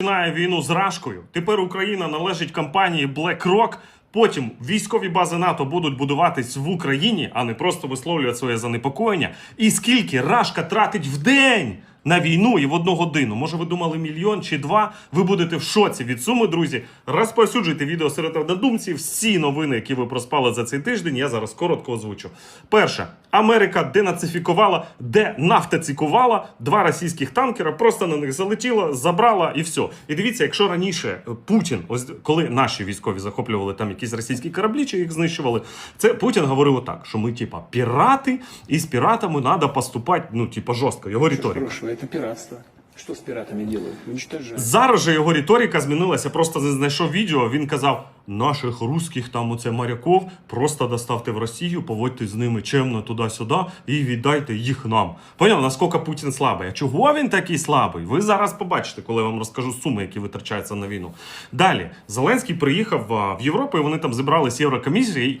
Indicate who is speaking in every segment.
Speaker 1: починає війну з Рашкою. Тепер Україна належить компанії BlackRock. Потім військові бази НАТО будуть будуватись в Україні, а не просто висловлювати своє занепокоєння. І скільки Рашка тратить в день на війну і в одну годину? Може, ви думали мільйон чи два? Ви будете в шоці від суми, друзі. Розповсюджуйте відео серед однодумців. Всі новини, які ви проспали за цей тиждень, я зараз коротко озвучу. Перше, Америка денацифікувала, денафтацикувала два російських танкера, просто на них залетіла, забрала і все. І дивіться, якщо раніше Путін, ось коли наші військові захоплювали там якісь російські кораблі, чи їх знищували, це Путін говорив отак, що ми, типа, пірати, і з піратами треба поступати, ну, типа, жорстко. Його риторика.
Speaker 2: Это пиратство. Що з піратами діло? Уничтожают.
Speaker 1: Зараз же його риторика змінилася. Просто не знайшов відео. Він казав: наших русських там оце моряков просто доставте в Росію, поводьте з ними чемно туди-сюди і віддайте їх нам. Поняв, наскільки Путін слабий? А чого він такий слабий? Ви зараз побачите, коли я вам розкажу суми, які витрачаються на війну. Далі Зеленський приїхав в Європу, і вони там зібрали з Єврокомісії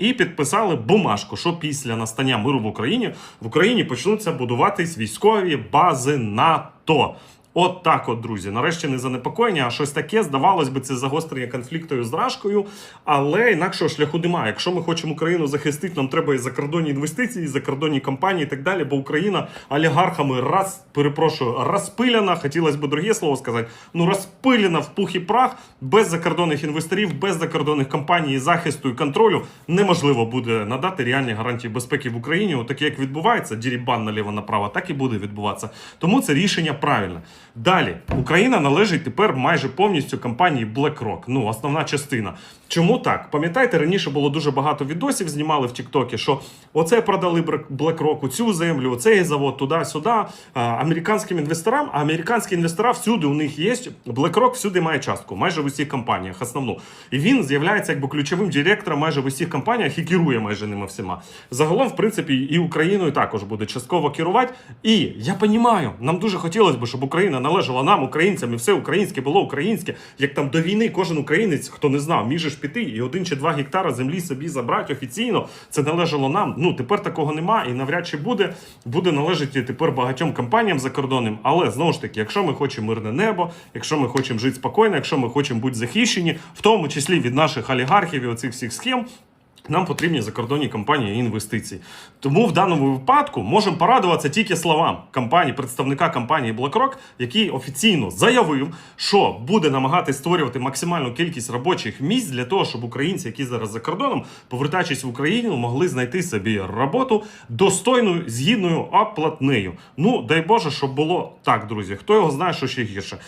Speaker 1: і підписали бумажку, що після настання миру в Україні в Україні почнуться будуватись військові бази НАТО. От так, от, друзі. Нарешті не занепокоєння, а щось таке. Здавалось би, це загострення конфлікту з Рашкою, але інакшого шляху немає. Якщо ми хочемо Україну захистити, нам треба і закордонні інвестиції, і закордонні компанії і так далі. Бо Україна олігархами раз перепрошую, розпиляна. Хотілося б друге слово сказати. Ну розпилена в пух і прах без закордонних інвесторів, без закордонних компаній, захисту і контролю неможливо буде надати реальні гарантії безпеки в Україні. Отаке, як відбувається, дірібан наліво направо, так і буде відбуватися. Тому це рішення правильне. Далі Україна належить тепер майже повністю компанії BlackRock. Ну, основна частина. Чому так? Пам'ятаєте, раніше було дуже багато відосів, знімали в Тіктокі, що оце продали BlackRock, цю землю, оцей завод, туди-сюди, американським інвесторам. А американські інвестора всюди у них є. BlackRock всюди має частку, майже в усіх компаніях, основну. І він з'являється якби ключовим директором майже в усіх компаніях і керує майже ними всіма. Загалом, в принципі, і Україною також буде частково керувати. І я розумію, нам дуже хотілося б, щоб Україна належала нам, українцям, і все українське було українське. Як там до війни кожен українець, хто не знав, ж піти і один чи два гектара землі собі забрати офіційно. Це належало нам. Ну тепер такого нема і навряд чи буде. Буде належати тепер багатьом компаніям закордонним. Але знову ж таки, якщо ми хочемо мирне небо, якщо ми хочемо жити спокійно, якщо ми хочемо бути захищені, в тому числі від наших олігархів і оцих всіх схем. Нам потрібні закордонні компанії і інвестиції. Тому в даному випадку можемо порадуватися тільки словам компанії, представника компанії BlackRock, який офіційно заявив, що буде намагатись створювати максимальну кількість робочих місць для того, щоб українці, які зараз за кордоном, повертаючись в Україну, могли знайти собі роботу достойною, згідною оплатнею. Ну дай Боже, щоб було так, друзі. Хто його знає, що ще гірше.